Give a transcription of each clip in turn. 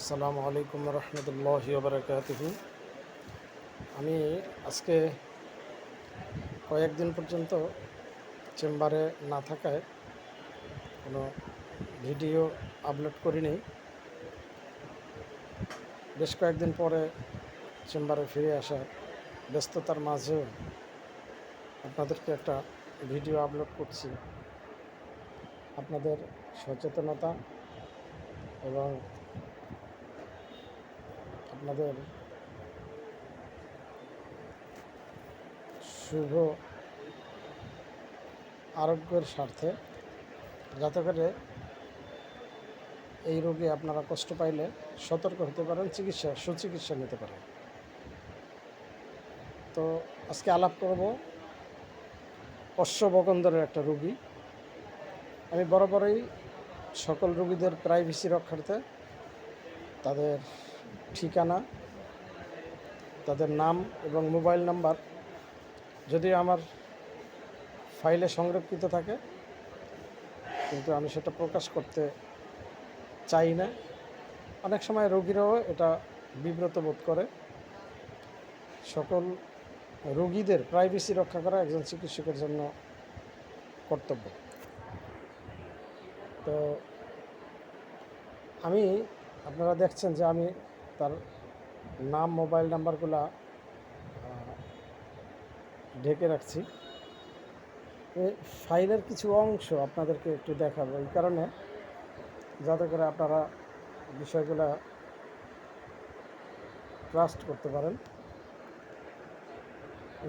আসসালামু আলাইকুম রহমতুল্লাহ বারকাতুহু আমি আজকে কয়েকদিন পর্যন্ত চেম্বারে না থাকায় কোনো ভিডিও আপলোড করিনি। বেশ কয়েকদিন পরে চেম্বারে ফিরে আসার ব্যস্ততার মাঝেও আপনাদেরকে একটা ভিডিও আপলোড করছি। আপনাদের সচেতনতা এবং আপনাদের শুভ আরোগ্যের স্বার্থে, যাতে করে এই রোগে আপনারা কষ্ট পাইলে সতর্ক হতে পারেন, চিকিৎসা, সুচিকিৎসা নিতে পারেন। তো আজকে আলাপ করব অশ্ববকন্দরের একটা রুগী। আমি বরাবরই সকল রোগীদের প্রাইভেসি রক্ষার্থে তাদের ঠিকানা, তাদের নাম এবং মোবাইল নাম্বার যদি আমার ফাইলে সংরক্ষিত থাকে, কিন্তু আমি সেটা প্রকাশ করতে চাই না। অনেক সময় রোগীরাও এটা বিব্রত বোধ করে। সকল রোগীদের প্রাইভেসি রক্ষা করা একজন চিকিৎসকের জন্য কর্তব্য। তো আমি, আপনারা দেখছেন যে আমি তার নাম, মোবাইল নাম্বারগুলা ঢেকে রাখছি। ফাইলের কিছু অংশ আপনাদেরকে একটু দেখাবো। এই কারণে যাতে করে আপনারা বিষয়গুলো ট্রাস্ট করতে পারেন।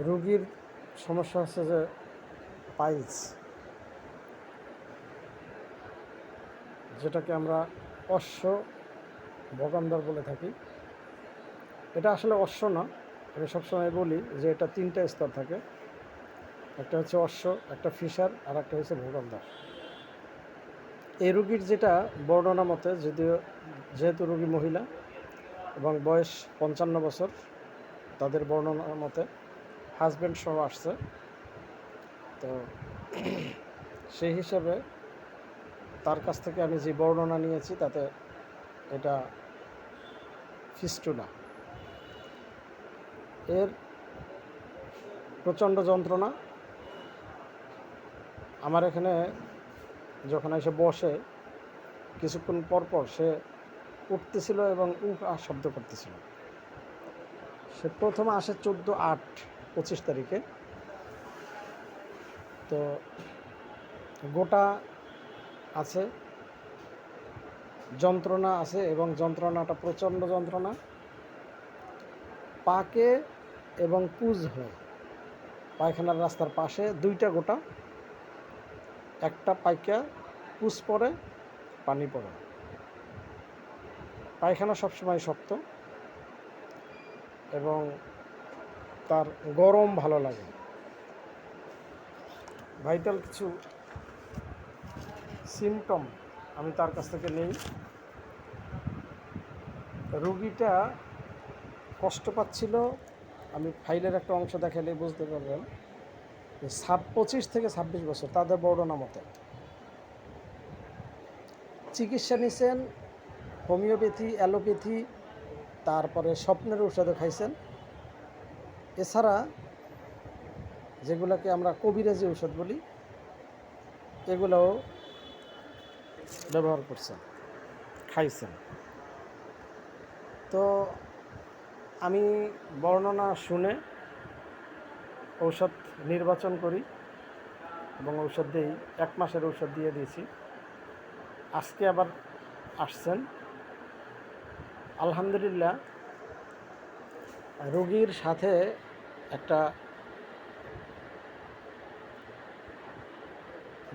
রুগীর সমস্যা হচ্ছে যে, পাইলস। যেটাকে আমরা অশ্ব ভগান্দর বলে থাকি। এটা আসলে অশ্ব না। আমি সবসময় বলি যে এটা তিনটা স্তর থাকে। একটা হচ্ছে অশ্ব, একটা ফিশার, আর একটা হচ্ছে ভোগান্দার এই রুগীর যেটা বর্ণনা মতে যদিও যেহেতু রুগী মহিলা এবং বয়স পঞ্চান্ন বছর, তাদের বর্ণনা মতে হাজব্যান্ড সহ আসছে। তো সেই হিসাবে তার কাছ থেকে আমি যে বর্ণনা নিয়েছি তাতে এটা ফিস্টুলা। এর প্রচণ্ড যন্ত্রণা। আমার এখানে যখন এসে বসে, কিছুক্ষণ পর পর সে উঠতেছিল এবং উহ আর শব্দ করতেছিল। সে প্রথম আসে চোদ্দ আট পঁচিশ তারিখে। তো গোটা আছে। যন্ত্রণা আছে এবং যন্ত্রণাটা প্রচণ্ড যন্ত্রণা। পাকে এবং পুজ হয়। পায়খানার রাস্তার পাশে দুইটা গোটা। একটা পাইকা পুজ পড়ে, পানি পড়ে। পায়খানা সবসময় শক্ত এবং তার গরম ভালো লাগে। ভাইটাল কিছু সিমটম আমি তার কাছ থেকে নেই। রুগীটা কষ্ট পাচ্ছিল। আমি ফাইলের একটা অংশ দেখালে বুঝতে পারবেন যে সাত পঁচিশ থেকে ছাব্বিশ বছর, তাদের বর্ণনা মতে চিকিৎসা নিছেন, হোমিওপ্যাথি, অ্যালোপ্যাথি, তারপরে স্বপ্নের ঔষধও খাইছেন। এছাড়া যেগুলোকে আমরা কবিরাজি ঔষধ বলি, এগুলোও ব্যবহার করছেন, খাইছেন। তো আমি বর্ণনা শুনে ঔষধ নির্বাচন করি এবং ঔষধ দিই। এক মাসের ঔষধ দিয়ে দিয়েছি। আজকে আবার আসছেন। আলহামদুলিল্লাহ, রোগীর সাথে একটা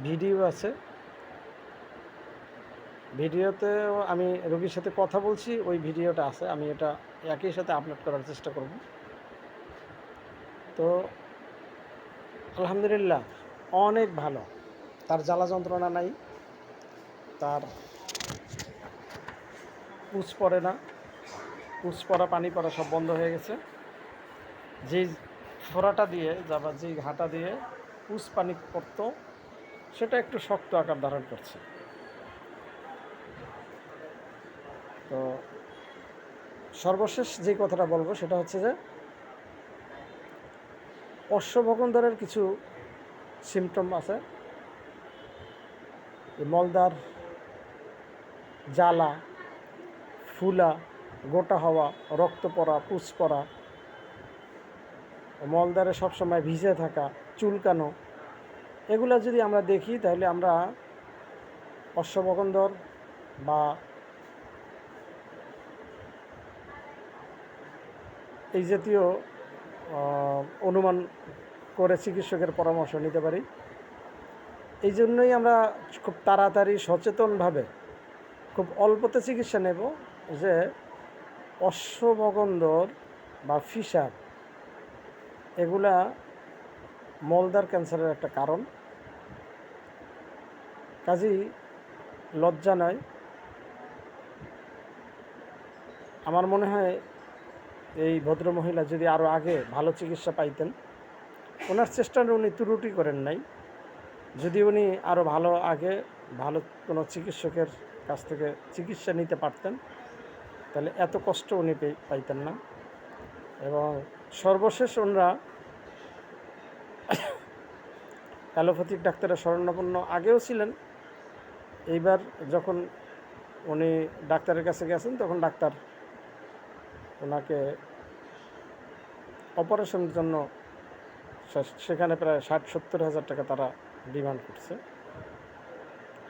ভিডিও আছে। ভিডিওতেও আমি রোগীর সাথে কথা বলছি, ওই ভিডিওটা আছে, আমি এটা একই সাথে আপলোড করার চেষ্টা করব। তো আলহামদুলিল্লাহ, অনেক ভালো। তার জ্বালা যন্ত্রণা নাই, তার পুষ পড়ে না পুষ পড়া, পানি পড়া সব বন্ধ হয়ে গেছে। যেই ফোড়াটা দিয়ে যাবার যেই ঘাটা দিয়ে পুষ পানি পড়তো, সেটা একটু শক্ত আকার ধারণ করছে। তো সর্বশেষ যে কথাটা বলব সেটা হচ্ছে যে অশ্বভগন্ধরের কিছু সিমটম আছে। মলদার জ্বালা, ফুলা, গোটা হওয়া, রক্ত পড়া পুষ পড়া, মলদারে সবসময় ভিজে থাকা, চুলকানো, এগুলো যদি আমরা দেখি তাহলে আমরা অশ্বভগন্ধর বা এই জাতীয় অনুমান করে চিকিৎসকের পরামর্শ নিতে পারি। এই জন্যই আমরা খুব তাড়াতাড়ি সচেতনভাবে খুব অল্পতে চিকিৎসা নেব যে অশ্বমগন্ধর বা ফিসার এগুলা মলদার ক্যান্সারের একটা কারণ। কাজেই লজ্জা নয়। আমার মনে হয় এই ভদ্রমহিলা যদি আরও আগে ভালো চিকিৎসা পাইতেন, ওনার চেষ্টাটা উনি ত্রুটি করেন নাই। যদি উনি আরও ভালো আগে ভালো কোনো চিকিৎসকের কাছ থেকে চিকিৎসা নিতে পারতেন, তাহলে এত কষ্ট উনি পাইতেন না। এবং সর্বশেষ ওনারা অ্যালোপ্যাথিক ডাক্তারের শরণাপন্ন আগেও ছিলেন। এইবার যখন উনি ডাক্তারের কাছে গেছেন, তখন ডাক্তার ওনাকে অপারেশনের জন্য সেখানে প্রায় ষাট, সত্তর হাজার টাকা তারা ডিমান্ড করছে।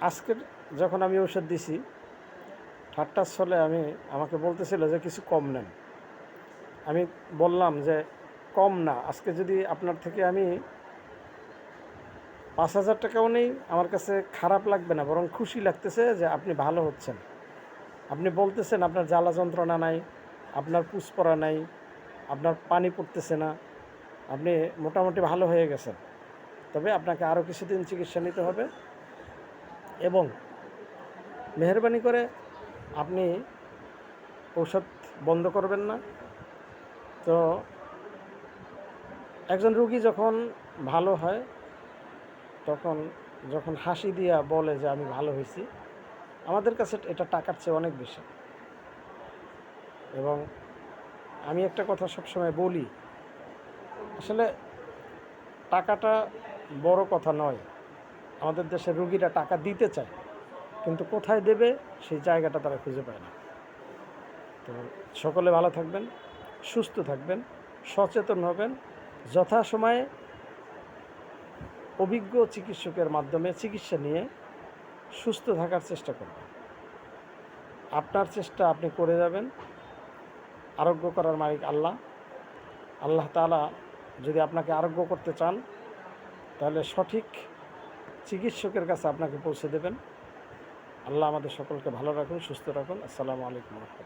আজকের যখন আমি ওষুধ দিছি ঠাট্টার ছলে আমি আমাকে বলতেছিল যে কিছু কম নেন। আমি বললাম যে, কম না, আজকে যদি আপনার থেকে আমি পাঁচ হাজার টাকাও নেই, আমার কাছে খারাপ লাগবে না, বরং খুশি লাগতেছে যে আপনি ভালো হচ্ছেন। আপনি বলতেছেন আপনার জ্বালা যন্ত্রণা নাই আপনার পুষ পড়া নাই, আপনার পানি পড়তেছে না, আপনি মোটামুটি ভালো হয়ে গেছেন। তবে আপনাকে আরও কিছুদিন চিকিৎসা নিতে হবে এবং মেহরবানি করে আপনি ঔষধ বন্ধ করবেন না। তো একজন রুগী যখন ভালো হয়, তখন যখন হাসি দিয়া বলে যে আমি ভালো হয়েছি আমাদের কাছে এটা টাকার চেয়ে অনেক বেশি। এবং আমি একটা কথা সবসময় বলি। আসলে টাকাটা বড় কথা নয়। আমাদের দেশের রুগীরা টাকা দিতে চায়, কিন্তু কোথায় দেবে সেই জায়গাটা তারা খুঁজে পায় না। তো সকলে ভালো থাকবেন, সুস্থ থাকবেন, সচেতন হবেন, যথাসময়ে অভিজ্ঞ চিকিৎসকের মাধ্যমে চিকিৎসা নিয়ে সুস্থ থাকার চেষ্টা করবেন। আপনার চেষ্টা আপনি করে যাবেন। আরোগ্য করার মালিক আল্লাহ। আল্লাহ তালা যদি আপনাকে আরোগ্য করতে চান, তাহলে সঠিক চিকিৎসকের কাছে আপনাকে পৌঁছে দেবেন। আল্লাহ আমাদের সকলকে ভালো রাখুন, সুস্থ রাখুন। আসসালামু আলাইকুম রহমতুল্লাহ।